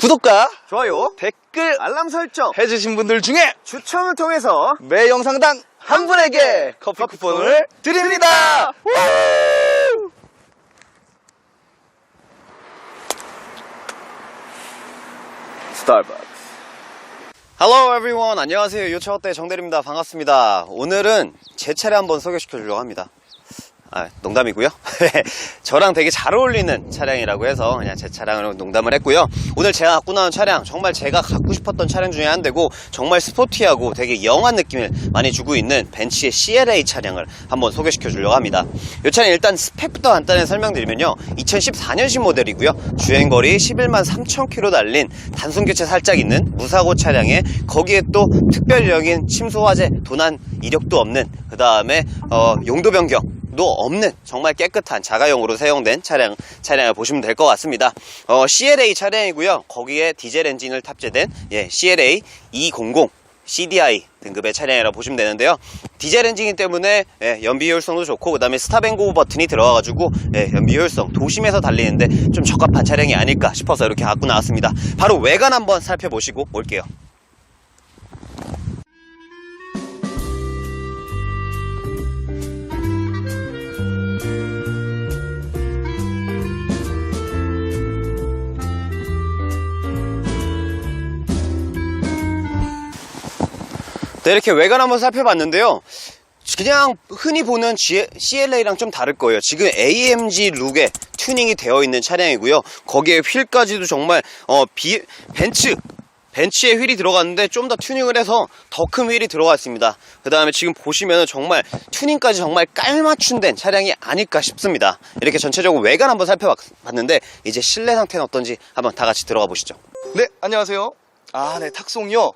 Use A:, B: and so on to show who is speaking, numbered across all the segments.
A: 구독과
B: 좋아요,
A: 댓글
B: 알람 설정,
A: 해주신 분들 중에
B: 추첨을 통해서
A: 매 영상당 한 분에게 커피 쿠폰을 드립니다.
B: 스타벅스.
C: Hello everyone. 안녕하세요. 요차어때 정대리입니다. 반갑습니다. 오늘은 제 차례 한번 소개시켜 주려고 합니다. 아, 농담이고요. 저랑 되게 잘 어울리는 차량이라고 해서 그냥 제 차량으로 농담을 했고요. 오늘 제가 갖고 나온 차량 정말 제가 갖고 싶었던 차량 중에 한 대고 정말 스포티하고 되게 영한 느낌을 많이 주고 있는 벤츠의 CLA 차량을 한번 소개시켜 주려고 합니다. 이 차량 일단 스펙부터 간단히 설명드리면요. 2014년식 모델이고요. 주행거리 11만 3천 킬로 달린 단순 교체 살짝 있는 무사고 차량에 거기에 또 특별적인 침수 화재 도난 이력도 없는 그 다음에 어, 용도 변경 도 없는 정말 깨끗한 자가용으로 사용된 차량 차량을 보시면 될 것 같습니다. 어, CLA 차량이고요. 거기에 디젤 엔진을 탑재된 예, CLA 200 CDI 등급의 차량이라고 보시면 되는데요. 디젤 엔진이기 때문에 예, 연비 효율성도 좋고 그다음에 스탑앤고 버튼이 들어가가지고 예, 연비 효율성 도심에서 달리는데 좀 적합한 차량이 아닐까 싶어서 이렇게 갖고 나왔습니다. 바로 외관 한번 살펴보시고 올게요. 네, 이렇게 외관 한번 살펴봤는데요. 그냥 흔히 보는 CLA랑 좀 다를 거예요. 지금 AMG 룩에 튜닝이 되어 있는 차량이고요. 거기에 휠까지도 정말 어, 비, 벤츠 벤츠에 휠이 들어갔는데 좀 더 튜닝을 해서 더 큰 휠이 들어가 있습니다. 그 다음에 지금 보시면 정말 튜닝까지 정말 깔맞춤된 차량이 아닐까 싶습니다. 이렇게 전체적으로 외관 한번 살펴봤는데 이제 실내 상태는 어떤지 한번 다 같이 들어가 보시죠.
A: 네, 안녕하세요. 아, 네, 탁송이요.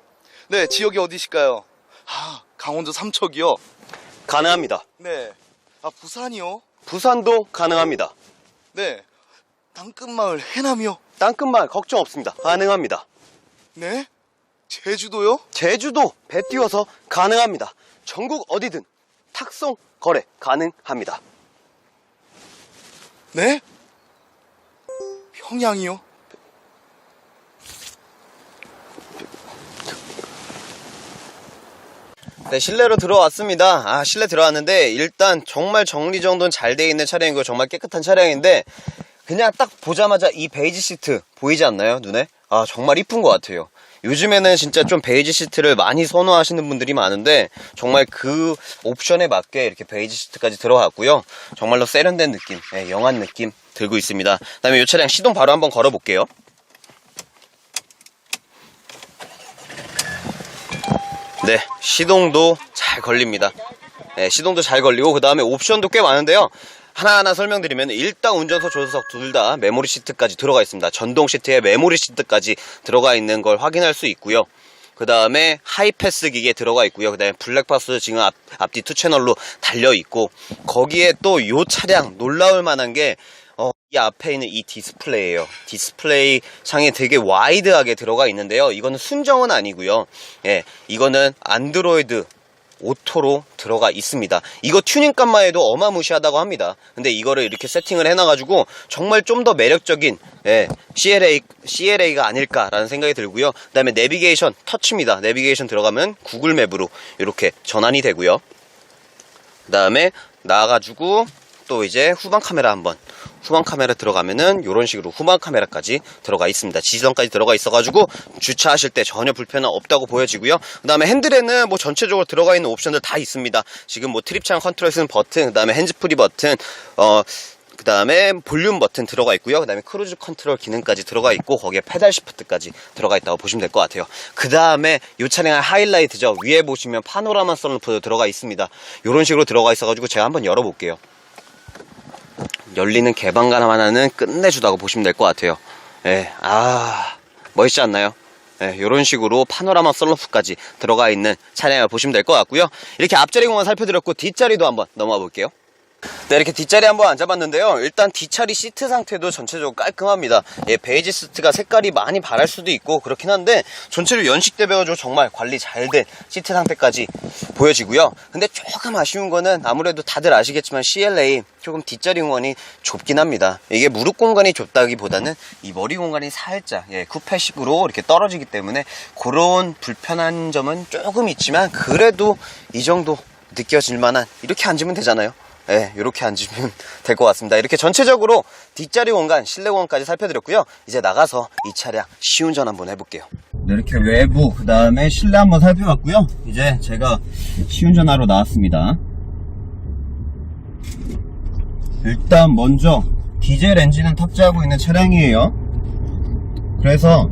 A: 네, 지역이 어디실까요? 아, 강원도 삼척이요.
C: 가능합니다.
A: 네. 아, 부산이요.
C: 부산도 가능합니다.
A: 네. 땅끝마을 해남이요.
C: 땅끝만 걱정 없습니다. 가능합니다.
A: 네. 제주도요.
C: 제주도 배 띄워서 가능합니다. 전국 어디든 탁송 거래 가능합니다.
A: 네. 평양이요.
C: 네, 실내로 들어왔습니다. 아, 실내 들어왔는데 일단 정말 정리정돈 잘 돼 있는 차량이고 정말 깨끗한 차량인데 그냥 딱 보자마자 이 베이지 시트 보이지 않나요? 눈에? 아, 정말 이쁜 것 같아요. 요즘에는 진짜 좀 베이지 시트를 많이 선호하시는 분들이 많은데 정말 그 옵션에 맞게 이렇게 베이지 시트까지 들어갔고요. 정말로 세련된 느낌, 예, 영한 느낌 들고 있습니다. 그다음에 이 차량 시동 바로 한번 걸어 볼게요. 네, 시동도 잘 걸립니다. 네, 시동도 잘 걸리고 그 다음에 옵션도 꽤 많은데요. 하나하나 설명드리면 일단 운전석 조수석 둘 다 메모리 시트까지 들어가 있습니다. 전동 시트에 메모리 시트까지 들어가 있는 걸 확인할 수 있고요. 그 다음에 하이패스 기계 들어가 있고요. 그 다음에 블랙박스 지금 앞, 앞뒤 투 채널로 달려 있고 거기에 또 요 차량 놀라울 만한 게 어, 이 앞에 있는 이 디스플레이예요. 디스플레이 창에 되게 와이드하게 들어가 있는데요. 이거는 순정은 아니고요. 예, 이거는 안드로이드 오토로 들어가 있습니다. 이거 튜닝값만 해도 어마무시하다고 합니다. 근데 이거를 이렇게 세팅을 해놔가지고 정말 좀 더 매력적인 예, CLA, CLA가 아닐까라는 생각이 들고요. 그 다음에 내비게이션 터치입니다. 내비게이션 들어가면 구글 맵으로 이렇게 전환이 되고요. 그 다음에 나와가지고 또 이제 후방 카메라 한번 후방 카메라 들어가면은 이런 식으로 후방 카메라까지 들어가 있습니다. 지지선까지 들어가 있어가지고 주차하실 때 전혀 불편은 없다고 보여지고요. 그 다음에 핸들에는 뭐 전체적으로 들어가 있는 옵션들 다 있습니다. 지금 뭐 트립 창 컨트롤 쓰는 버튼, 그 다음에 핸즈프리 버튼, 어, 그 다음에 볼륨 버튼 들어가 있고요. 그 다음에 크루즈 컨트롤 기능까지 들어가 있고 거기에 페달 시프트까지 들어가 있다고 보시면 될 것 같아요. 그 다음에 이 차량의 하이라이트죠. 위에 보시면 파노라마 썬루프도 들어가 있습니다. 이런 식으로 들어가 있어가지고 제가 한번 열어볼게요. 열리는 개방감 하나는 끝내주다고 보시면 될 것 같아요. 예, 아, 멋있지 않나요? 예, 이런 식으로 파노라마 썬루프까지 들어가 있는 차량을 보시면 될 것 같고요. 이렇게 앞자리 공간 살펴드렸고 뒷자리도 한번 넘어가 볼게요. 네, 이렇게 뒷자리 한번 앉아봤는데요. 일단 뒷자리 시트 상태도 전체적으로 깔끔합니다. 예, 베이지 시트가 색깔이 많이 바랄 수도 있고 그렇긴 한데 전체로 연식대배워서 정말 관리 잘 된 시트 상태까지 보여지고요. 근데 조금 아쉬운 거는 아무래도 다들 아시겠지만 CLA 조금 뒷자리 공간이 좁긴 합니다. 이게 무릎 공간이 좁다기보다는 이 머리 공간이 살짝 예, 쿠페식으로 이렇게 떨어지기 때문에 그런 불편한 점은 조금 있지만 그래도 이 정도 느껴질 만한 이렇게 앉으면 되잖아요. 예, 이렇게 앉으면 될 것 같습니다. 이렇게 전체적으로 뒷자리 공간, 실내 공간까지 살펴드렸고요. 이제 나가서 이 차량 시운전 한번 해볼게요. 네, 이렇게 외부, 그 다음에 실내 한번 살펴봤고요. 이제 제가 시운전하러 나왔습니다. 일단 먼저 디젤 엔진은 탑재하고 있는 차량이에요. 그래서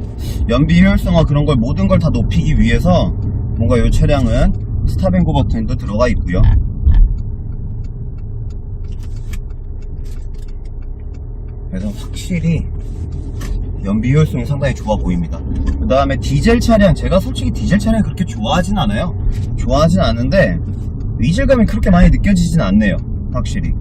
C: 연비 효율성과 그런 걸 모든 걸 다 높이기 위해서 뭔가 이 차량은 스탑앤고 버튼도 들어가 있고요. 그래서 확실히 연비 효율성이 상당히 좋아 보입니다. 그 다음에 디젤 차량, 제가 솔직히 디젤 차량 그렇게 좋아하진 않아요. 좋아하진 않은데 이질감이 그렇게 많이 느껴지진 않네요. 확실히.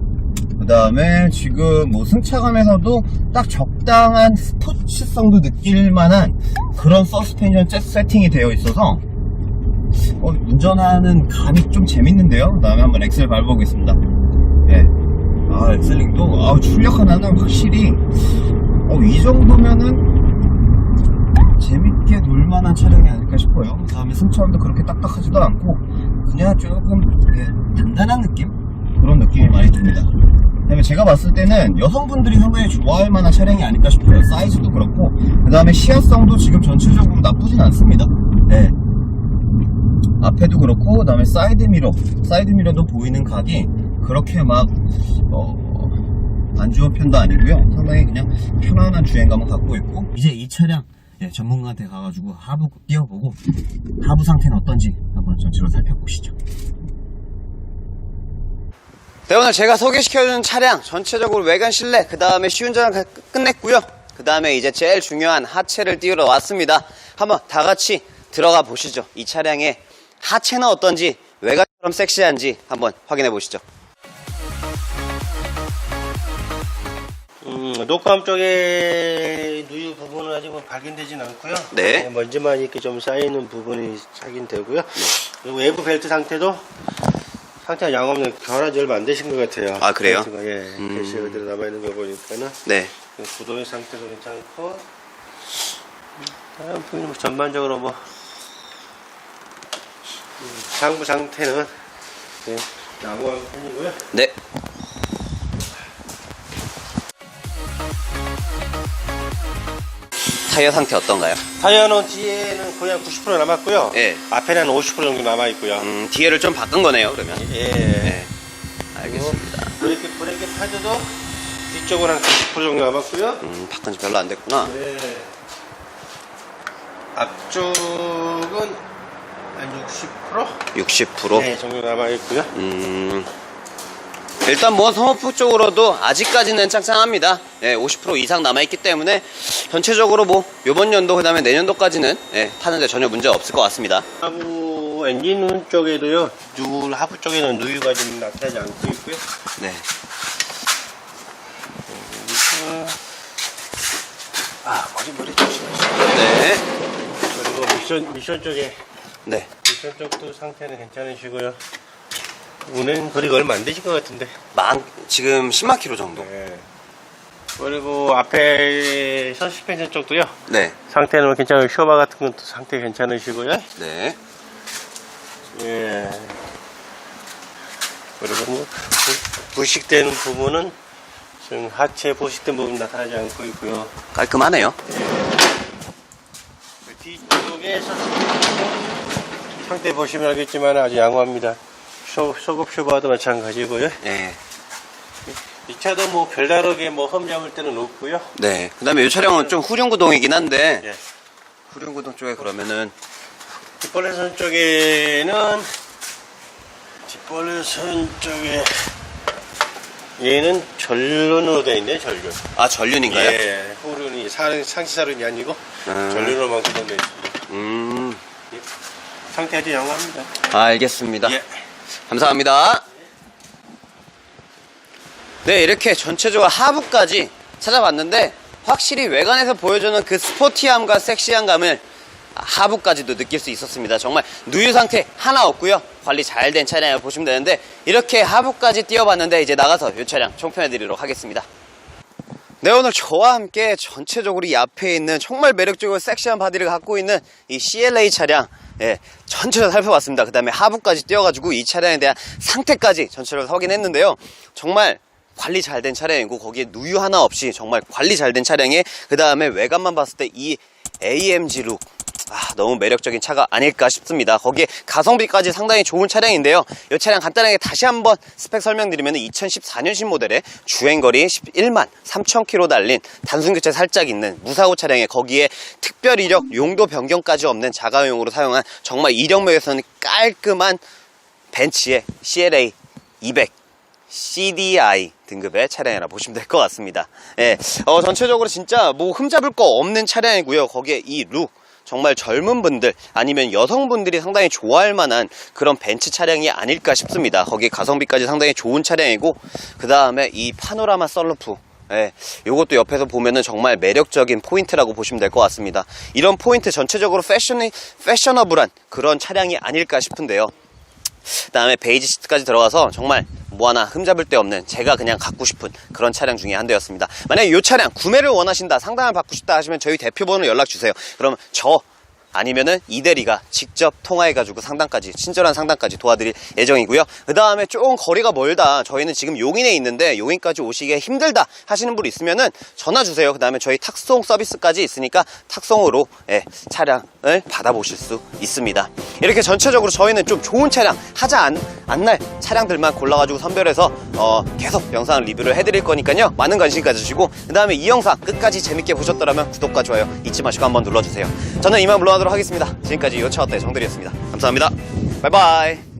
C: 그 다음에 지금 뭐 승차감에서도 딱 적당한 스포츠성도 느낄 만한 그런 서스펜션 셋 세팅이 되어 있어서 어, 운전하는 감이 좀 재밌는데요. 그 다음에 한번 엑셀 밟아보겠습니다. 예. 아, 엑셀링도, 아, 출력 하나는 확실히, 어, 이 정도면은, 재밌게 놀만한 차량이 아닐까 싶어요. 그 다음에 승차감도 그렇게 딱딱하지도 않고, 그냥 조금, 예, 단단한 느낌? 그런 느낌이 많이 듭니다. 그 다음에 제가 봤을 때는 여성분들이 상당히 좋아할 만한 차량이 아닐까 싶어요. 사이즈도 그렇고, 그 다음에 시야성도 지금 전체적으로 나쁘진 않습니다. 네. 앞에도 그렇고 그 다음에 사이드 미러 사이드 미러도 보이는 각이 그렇게 막 어, 안 좋은 편도 아니고요. 상당히 그냥 편안한 주행감을 갖고 있고. 이제 이 차량 예, 전문가한테 가가지고 하부 띄워보고 하부 상태는 어떤지 한번 전체로 살펴보시죠. 네 오늘 제가 소개시켜준 차량 전체적으로 외관 실내 그 다음에 시운전을 끝냈고요. 그 다음에 이제 제일 중요한 하체를 띄우러 왔습니다. 한번 다 같이 들어가 보시죠. 이 차량의 하체는 어떤지 외관처럼 섹시한지 한번 확인해 보시죠
D: 음, 녹감 쪽에 누유 부분은 아직 뭐 발견되진 않고요.
C: 네.
D: 먼지만 이렇게 좀 쌓이는 부분이 확인되고요. 그리고 외부 벨트 상태도 상태가 양 없는 결하지 얼마 안 되신 것 같아요.
C: 아, 그래요?
D: 벨트가, 예.
C: 음.
D: 그대로 남아있는 거 보니까는
C: 네
D: 구동의 상태도 괜찮고 다음 뭐 전반적으로 뭐 음, 상부 상태는 예, 양호한 편이고요.
C: 네. 타이어 상태 어떤가요?
D: 타이어는 뒤에는 거의 한 90% 남았고요.
C: 예.
D: 앞에는 한 50% 정도 남아 있고요.
C: 음, 뒤에를 좀 바꾼 거네요 그러면
D: 예.
C: 네 알겠습니다
D: 브레이크 브레이크 패드도 뒤쪽은 한 90% 정도 남았고요.
C: 음, 바꾼 지 별로 안 됐구나
D: 네. 앞쪽은 한 60%?
C: 60%
D: 네, 정도 남아 있고요.
C: 음, 일단 뭐 성업부 쪽으로도 아직까지는 짱짱합니다. 예, 50% 이상 남아있기 때문에 전체적으로 뭐 요번 연도 그다음에 내년도까지는 예, 타는데 전혀 문제 없을 것 같습니다.
D: 하부 엔진 쪽에도요. 누 하부 쪽에는 누유가 좀 나타나지 않고 있고요.
C: 네.
D: 아 머리 머리 조심하세요.
C: 네.
D: 그리고 미션 미션 쪽에
C: 네.
D: 미션 쪽도 상태는 괜찮으시고요. 운행 거리가 얼마 안 되실 것 같은데.
C: 만 지금 10만 킬로 정도.
D: 네. 그리고 앞에 서스펜션 쪽도요.
C: 네.
D: 상태는 괜찮아요. 쇼바 같은 것도 상태 괜찮으시고요.
C: 네.
D: 예. 그리고 뭐 부- 부식되는 부분은 지금 하체 부식된 부분 나타나지 않고 있고요.
C: 깔끔하네요.
D: 그 뒤쪽에 서스펜션 상태 보시면 알겠지만 아주 양호합니다. 쇼, 소급 쇼바도 마찬가지고요.
C: 네.
D: 이 차도 뭐 별다르게 뭐 험잡을 때는 없고요.
C: 네. 그 다음에 이 차량은 좀 후륜 구동이긴 한데
D: 예.
C: 후륜 구동 쪽에 그러면은
D: 뒷벌레선 쪽에는 뒷벌레선 쪽에 얘는 전륜으로 되어 있네 전륜
C: 아 전륜인가요?
D: 예 후륜이 사- 상시 사륜이 아니고
C: 음.
D: 전륜으로만 구동되어 있습니다
C: 음.
D: 상태 아주 양호합니다
C: 알겠습니다.
D: 예.
C: 감사합니다. 네, 이렇게 전체적으로 하부까지 찾아봤는데 확실히 외관에서 보여주는 그 스포티함과 섹시한 감을 하부까지도 느낄 수 있었습니다. 정말 누유 상태 하나 없고요. 관리 잘 된 차량을 보시면 되는데 이렇게 하부까지 띄워봤는데 이제 나가서 이 차량 총평해드리도록 하겠습니다. 네, 오늘 저와 함께 전체적으로 이 앞에 있는 정말 매력적이고 섹시한 바디를 갖고 있는 이 CLA 차량, 예, 전체를 살펴봤습니다. 그 다음에 하부까지 띄워가지고 이 차량에 대한 상태까지 전체를 확인했는데요. 정말 관리 잘 된 차량이고 거기에 누유 하나 없이 정말 관리 잘 된 차량에 그 다음에 외관만 봤을 때 이 AMG 룩 아, 너무 매력적인 차가 아닐까 싶습니다. 거기에 가성비까지 상당히 좋은 차량인데요. 이 차량 간단하게 다시 한번 스펙 설명드리면 2014년식 모델의 주행거리 11만 3천 킬로 달린 단순 교체 살짝 있는 무사고 차량에 거기에 특별 이력 용도 변경까지 없는 자가용으로 사용한 정말 이력면에서는 깔끔한 벤츠의 CLA 200 CDI 등급의 차량이라 보시면 될 것 같습니다. 예, 어, 전체적으로 진짜 뭐 흠잡을 거 없는 차량이고요. 거기에 이 룩, 정말 젊은 분들 아니면 여성분들이 상당히 좋아할 만한 그런 벤츠 차량이 아닐까 싶습니다. 거기에 가성비까지 상당히 좋은 차량이고 그 다음에 이 파노라마 썰루프 예, 요것도 옆에서 보면은 정말 매력적인 포인트라고 보시면 될 것 같습니다. 이런 포인트 전체적으로 패션이, 패셔너블한 그런 차량이 아닐까 싶은데요. 그 다음에 베이지 시트까지 들어가서 정말 뭐 하나 흠잡을 데 없는 제가 그냥 갖고 싶은 그런 차량 중에 한 대였습니다. 만약에 이 차량 구매를 원하신다, 상담을 받고 싶다 하시면 저희 대표번호 연락 주세요. 그럼 저 아니면은 이대리가 직접 통화해가지고 상담까지 친절한 상담까지 도와드릴 예정이고요. 그 다음에 조금 거리가 멀다. 저희는 지금 용인에 있는데 용인까지 오시기에 힘들다 하시는 분 있으면은 전화 주세요. 그 다음에 저희 탁송 서비스까지 있으니까 탁송으로 예, 차량을 받아보실 수 있습니다. 이렇게 전체적으로 저희는 좀 좋은 차량 하자 안, 안날 차량들만 골라가지고 선별해서 어, 계속 영상 리뷰를 해드릴 거니까요. 많은 관심 가져주시고 그 다음에 이 영상 끝까지 재밌게 보셨더라면 구독과 좋아요 잊지 마시고 한번 눌러주세요. 저는 이만 물러 하겠습니다. 지금까지 어때 정들이었습니다. 감사합니다. 바이바이.